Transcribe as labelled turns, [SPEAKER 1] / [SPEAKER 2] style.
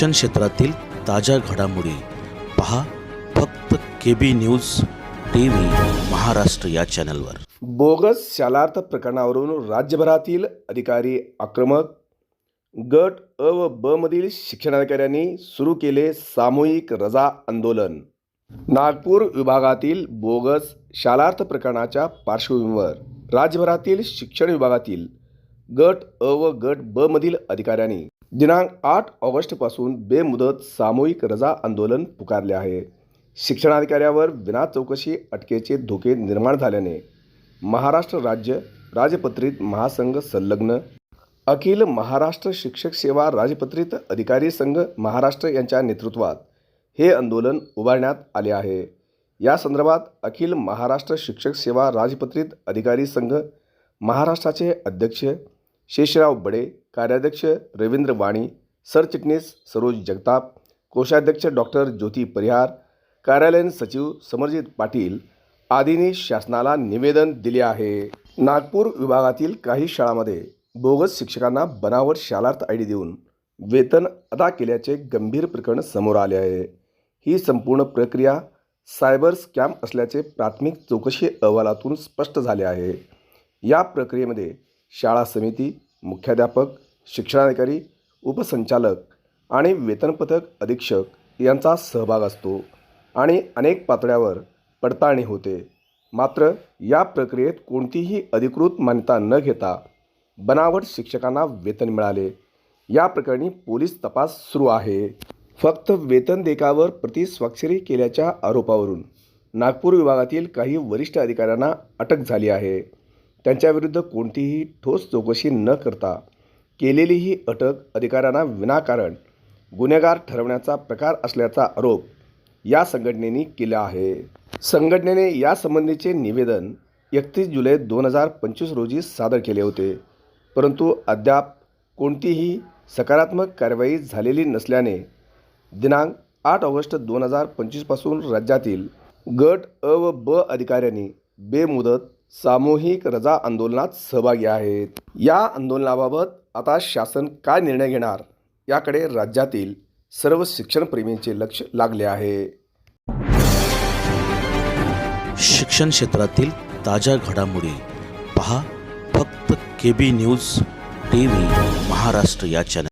[SPEAKER 1] शिक्षण क्षेत्रातील ताज्या घडामोडी पहा फक्त K B news T V Maharashtra या चॅनलवर.
[SPEAKER 2] बोगस शालार्थ प्रकरणावरून राज्यभरातील अधिकारी आक्रमक गट अ व ब मधील शिक्षणाधिकाऱ्यांनी सुरू केले सामूहिक रजा आंदोलन. नागपूर विभागातील बोगस शालार्थ प्रकरणाच्या पार्श्वभूमीवर राज्यभरातील शिक्षण विभागातील गट अ व गट ब मधील अधिकाऱ्यांनी दिनांक आठ ऑगस्टपासून बेमुदत सामूहिक रजा आंदोलन पुकारले आहे. शिक्षणाधिकाऱ्यावर विना चौकशी अटकेचे धोके निर्माण झाल्याने महाराष्ट्र राज्य राजपत्रित महासंघ संलग्न अखिल महाराष्ट्र शिक्षक सेवा राजपत्रित अधिकारी संघ महाराष्ट्र यांच्या नेतृत्वात हे आंदोलन उभारण्यात आले आहे. या संदर्भात अखिल महाराष्ट्र शिक्षक सेवा राजपत्रित अधिकारी संघ महाराष्ट्राचे अध्यक्ष शेषराव बडे कार्याध्यक्ष रवींद्र वाणी सरचिटणीस सरोज जगताप कोषाध्यक्ष डॉक्टर ज्योती परिहार कार्यालयीन सचिव समरजित पाटील आदींनी शासनाला निवेदन दिले आहे. नागपूर विभागातील काही शाळांमध्ये बोगस शिक्षकांना बनावट शालार्थ आय डी देऊन वेतन अदा केल्याचे गंभीर प्रकरण समोर आले आहे. ही संपूर्ण प्रक्रिया सायबर स्कॅम असल्याचे प्राथमिक चौकशी अहवालातून स्पष्ट झाले आहे. या प्रक्रियेमध्ये शाळा समिती मुख्याध्यापक शिक्षणाधिकारी उपसंचालक आणि वेतनपथक अधीक्षक यांचा सहभाग असतो आणि अनेक पातळ्यावर पडताळणी होते. मात्र या प्रक्रियेत कोणतीही अधिकृत मान्यता न घेता बनावट शिक्षकांना वेतन मिळाले. या प्रकरणी पोलीस तपास सुरू आहे. फक्त वेतन देकावर प्रतिस्वाक्षरी केल्याच्या आरोपावरून नागपूर विभागातील काही वरिष्ठ अधिकाऱ्यांना अटक झाली आहे. त्यांच्याविरुद्ध कोणतीही ठोस चौकशी न करता केलेली ही अटक अधिकाऱ्यांना विनाकारण गुन्हेगार ठरवण्याचा प्रकार असल्याचा आरोप या संघटनेने केला आहे. संघटनेने यासंबंधीचे निवेदन एकतीस जुलै दोन हजार पंचवीस रोजी सादर केले होते. परंतु अद्याप कोणतीही सकारात्मक कारवाई झालेली नसल्याने दिनांक आठ ऑगस्ट दोन हजार पंचवीसपासून राज्यातील गट अ व ब अधिकाऱ्यांनी बेमुदत सामूहिक रजा आंदोलनात सहभागी आहेत. या आंदोलनाबाबत आता शासन काय निर्णय घेणार? याकडे राज्यातील सर्व शिक्षणप्रेमींचे लक्ष लागले आहे.
[SPEAKER 1] शिक्षण क्षेत्रातील ताज्या घडामोडी पहा. फक्त K B news T V Maharashtra या चॅनल